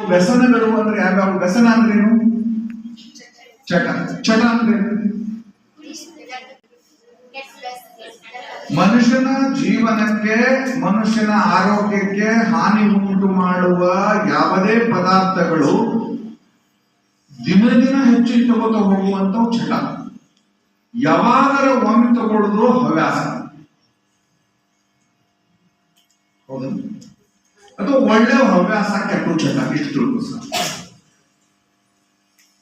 ವ್ಯಸನಗಳು ಅಂದ್ರೆ ಯಾವ್ಯಾವ ವ್ಯಸನ ಅಂದ್ರೇನು ಚಟ. ಚಟ ಅಂದ್ರೇನು ಮನುಷ್ಯನ ಜೀವನಕ್ಕೆ, ಮನುಷ್ಯನ ಆರೋಗ್ಯಕ್ಕೆ ಹಾನಿ ಉಂಟು ಮಾಡುವ ಯಾವುದೇ ಪದಾರ್ಥಗಳು ದಿನ ದಿನ ಹೆಚ್ಚಿಗೆ ತಗೋತಾ ಹೋಗುವಂತ ಚಟ. ಯಾವಾಗರ ಒಮ್ಮೆ ತಗೊಳ್ಳೋದು ಹವ್ಯಾಸ. ಹೌದು. ಅದು ಒಳ್ಳೆ ಹವ್ಯಾಸ ಕೆಟ್ಟು ಚಟ, ಇಷ್ಟು ತಿಳ್ಕೊ ಸರ್.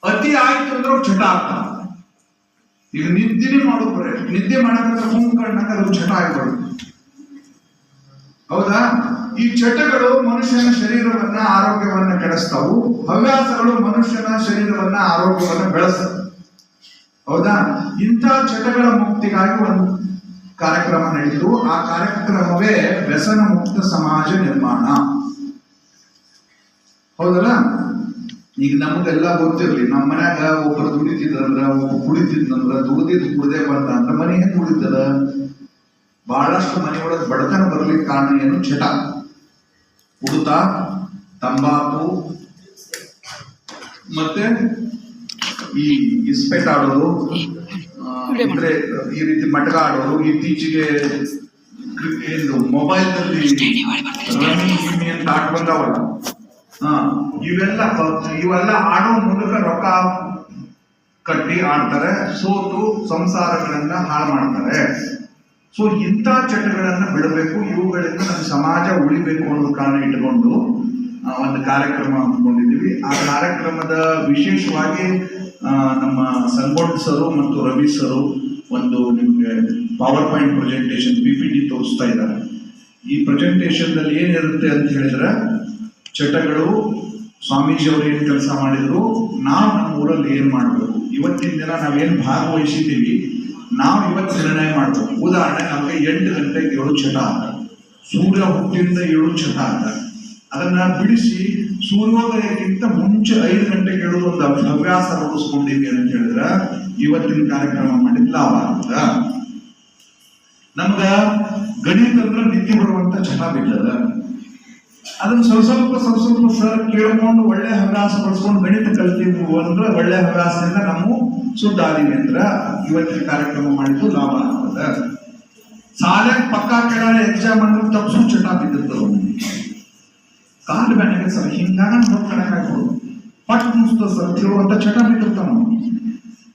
ಅತಿ ಆಯ್ತು ಅಂದ್ರೆ ಚಟ ಆಗ್ತಾವ ಈಗ ನಿದ್ದೆನೇ ಬರೇ, ನಿದ್ದೆ ಮಾಡಕಂದ್ರೆ ಕುಂಕಣ್ಣಕ್ಕೆ ಅದು ಚಟ ಆಗ್ಬಾರ್ದು ಹೌದಾ? ಈ ಚಟಗಳು ಮನುಷ್ಯನ ಶರೀರವನ್ನ ಆರೋಗ್ಯವನ್ನ ಕೆಡಿಸ್ತಾವು, ಹವ್ಯಾಸಗಳು ಮನುಷ್ಯನ ಶರೀರವನ್ನ ಆರೋಗ್ಯವನ್ನ ಬೆಳೆಸ್ತವೆ. ಹೌದಾ? ಇಂಥ ಚಟಗಳ ಮುಕ್ತಿಗಾಗಿ ಒಂದು ಕಾರ್ಯಕ್ರಮ ನಡೆಯಿತು. ಆ ಕಾರ್ಯಕ್ರಮವೇ ವ್ಯಸನ ಮುಕ್ತ ಸಮಾಜ ನಿರ್ಮಾಣ. ಹೌದಲ್ಲ? ಈಗ ನಮಗೆಲ್ಲ ಗೊತ್ತಿರಲಿ, ನಮ್ಮ ಮನ್ಯಾಗ ಒಬ್ಬರು ದುಡಿತಿದ್ರಂದ್ರ ಒಬ್ಬ ಕುಡಿತಿದ್ನಂದ್ರ, ದುಡಿದಿದ್ದು ಕುಡಿದೆ ಬಂದ ಅಂದ್ರೆ ಮನೆ ಹೆಂಗ್ ಕುಡಿತದ? ಬಹಳಷ್ಟು ಮನೆಯೊಳಗೆ ಬಡತನ ಬರ್ಲಿಕ್ಕೆ ಕಾರಣ ಏನು? ಚಟ ಕುಡಿತ ತಂಬಾಕು. ಮತ್ತೆ ಈ ಇಸ್ಪೆಟ್ ಆಡೋದು ಅಂದ್ರೆ ಈ ರೀತಿ ಮಟಕ ಆಡೋದು ಇತ್ತೀಚೆಗೆ ಮೊಬೈಲ್ ಏನು ಅಂತ ಆಟ ಬಂದವಲ್ಲ? ಹಾ ಇವೆಲ್ಲ ಇವೆಲ್ಲ ಆಡೋ ಮೂಲಕ ರೊಕ್ಕ ಕಟ್ಟಿ ಆಡ್ತಾರೆ. ಸೋತು ಸಂಸಾರಗಳನ್ನ ಹಾಳು ಮಾಡ್ತಾರೆ. ಸೊ ಇಂಥ ಚಟಗಳನ್ನ ಬಿಡಬೇಕು. ಇವುಗಳಿಂದ ನಮ್ಮ ಸಮಾಜ ಉಳಿಬೇಕು ಅನ್ನೋ ಕಾರಣ ಇಟ್ಕೊಂಡು ಒಂದು ಕಾರ್ಯಕ್ರಮ ಅಂದ್ಕೊಂಡಿದ್ದೀವಿ. ಆ ಕಾರ್ಯಕ್ರಮದ ವಿಶೇಷವಾಗಿ ನಮ್ಮ ಸಂಗೋಟ್ ಸರು ಮತ್ತು ರವಿ ಸರು ಒಂದು ನಿಮಗೆ power point presentation P P T ತೋರಿಸ್ತಾ ಇದ್ದಾರೆ. ಈ ಪ್ರೆಸೆಂಟೇಷನ್ದಲ್ಲಿ ಏನಿರುತ್ತೆ ಅಂತ ಹೇಳಿದ್ರೆ, ಚಟಗಳು, ಸ್ವಾಮೀಜಿ ಅವರು ಏನು ಕೆಲಸ ಮಾಡಿದ್ರು, ನಾವು ನಮ್ಮ ಊರಲ್ಲಿ ಏನು ಮಾಡಬೇಕು? ಇವತ್ತಿನ ದಿನ ನಾವೇನು ಭಾಗವಹಿಸಿದ್ದೀವಿ? ನಾವು ಇವತ್ತು ನಿರ್ಣಯ ಮಾಡಬೇಕು. ಉದಾಹರಣೆ ನಮಗೆ ಎಂಟು ಗಂಟೆಗೆ ಏಳು ಚಟ ಆದ ಸೂರ್ಯ ಹುಟ್ಟಿಂದ ಏಳು ಚಟ ಆದ ಅದನ್ನ ಬಿಡಿಸಿ ಸೂರ್ಯೋದಯಕ್ಕಿಂತ ಮುಂಚೆ ಐದು ಗಂಟೆಗೆ ಕೇಳೋದು ಒಂದು ಹವ್ಯಾಸ ರೂಢಿಸ್ಕೊಂಡಿದ್ವಿ ಅಂತ ಹೇಳಿದ್ರ, ಇವತ್ತಿನ ಕಾರ್ಯಕ್ರಮ ಮಾಡಿದ್ ಲಾಭ ಅಂತ ನಮ್ಗ ಗಣಿತ ಅಂದ್ರೆ ನಿದ್ದೆ ಬರುವಂತ ಚಟ ಬಿದ್ದದ. ಅದನ್ನ ಸ್ವಲ್ಪ ಸ್ವಲ್ಪ ಸ್ವಲ್ಪ ಸ್ವಲ್ಪ ಸರ್ ಕೇಳ್ಕೊಂಡು ಒಳ್ಳೆ ಹವ್ಯಾಸ ಪಡಿಸ್ಕೊಂಡು ಗಣಿತ ಕಲ್ತೀವಿ ಅಂದ್ರೆ ಒಳ್ಳೆ ಹವ್ಯಾಸದಿಂದ ನಾವು ಸುದ್ದಾದೀವಿ ಅಂದ್ರ ಇವತ್ತಿನ ಕಾರ್ಯಕ್ರಮ ಮಾಡಿದ್ದು ಲಾಭ ಆಗ್ತದ. ಸಾಲೆ ಪಕ್ಕ ಕೆಳ ಎಕ್ಸಾಮ್ ಅಂದ್ರೆ ತಪ್ಪಿಸು ಚಟ ಬಿದ್ದಿರ್ತದ ಕಾಲು ಬೆಣ್ಣೆಗೆ ಸರ್ ಹಿಂಗಾಗ ನೋಡ್ಕೊಳಕಾಗ್ಬೋದು ಪಟ್ ಮುಗಿಸ್ತದ ಸರ್ ತಿಳುವಂತ ಚಟ ಬಿಟ್ಟಿರ್ತಾನ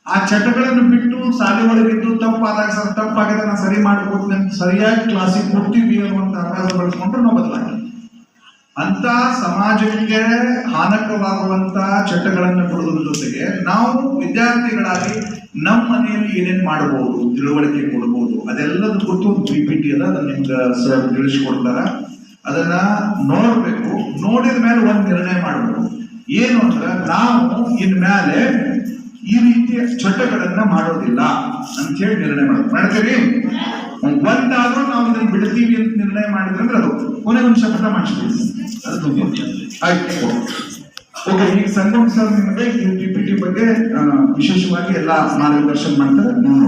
ಆ ಚಟಗಳನ್ನು ಬಿಟ್ಟು ಶಾಲೆ ಒಳಗಿದ್ದು ತಪ್ಪಾದಾಗ ಸರ್, ತಪ್ಪಾಗಿದೆ ನಾನು ಸರಿ ಮಾಡ್ಕೊಡ್ತೀನಿ ಅಂತ ಸರಿಯಾಗಿ ಕ್ಲಾಸಿಗೆ ಕೊಡ್ತೀವಿ ಅನ್ನುವಂತ ಅಭ್ಯಾಸ ಬಳಸ್ಕೊಂಡ್ರೆ ನಾವು ಬದಲಾಗಿ ಅಂತ ಸಮಾಜಕ್ಕೆ ಹಾನಕವಾಗುವಂತ ಚಟಗಳನ್ನು ಕೊಡೋದ್ರ ಜೊತೆಗೆ ನಾವು ವಿದ್ಯಾರ್ಥಿಗಳಾಗಿ ನಮ್ಮ ಮನೆಯಲ್ಲಿ ಏನೇನ್ ಮಾಡಬಹುದು, ತಿಳುವಳಿಕೆ ಕೊಡಬಹುದು ಅದೆಲ್ಲದ ಕುರಿತು ಪಿ ಪಿ ಟಿ ಅದ ನಿಮ್ಗೆ ಸರ್ ತಿಳಿಸ್ಕೊಡ್ತಾರ. ಅದನ್ನ ನೋಡಬೇಕು. ನೋಡಿದ ಮೇಲೆ ಒಂದು ನಿರ್ಣಯ ಮಾಡಬೇಕು. ಏನು ಅಂದ್ರೆ ನಾವು ಇನ್ಮೇಲೆ ಈ ರೀತಿಯ ಚಟಗಳನ್ನ ಮಾಡೋದಿಲ್ಲ ಅಂತ ಹೇಳಿ ನಿರ್ಣಯ ಮಾಡ್ತೀವಿ ಮಾಡ್ತೀವಿ ಒಂದಾದ್ರೂ ನಾವು ಇದನ್ನ ಬಿಡ್ತೀವಿ ಅಂತ ನಿರ್ಣಯ ಮಾಡಿದ್ರೆ ಅದು ಕೊನೆಗೆ ಒಂದು ಶಪಥ ಮಾಡಿಸ್ತೀವಿ ಅದು ಆಯ್ತು. ಓಕೆ ಈಗ ಸಂಗಮ್ ಸರ್ ನಿಮಗೆ ಈ ಪಿ ಪಿ ಟಿ ಬಗ್ಗೆ ವಿಶೇಷವಾಗಿ ಎಲ್ಲ ಮಾರ್ಗದರ್ಶನ ಮಾಡ್ತಾರೆ. ನಾವು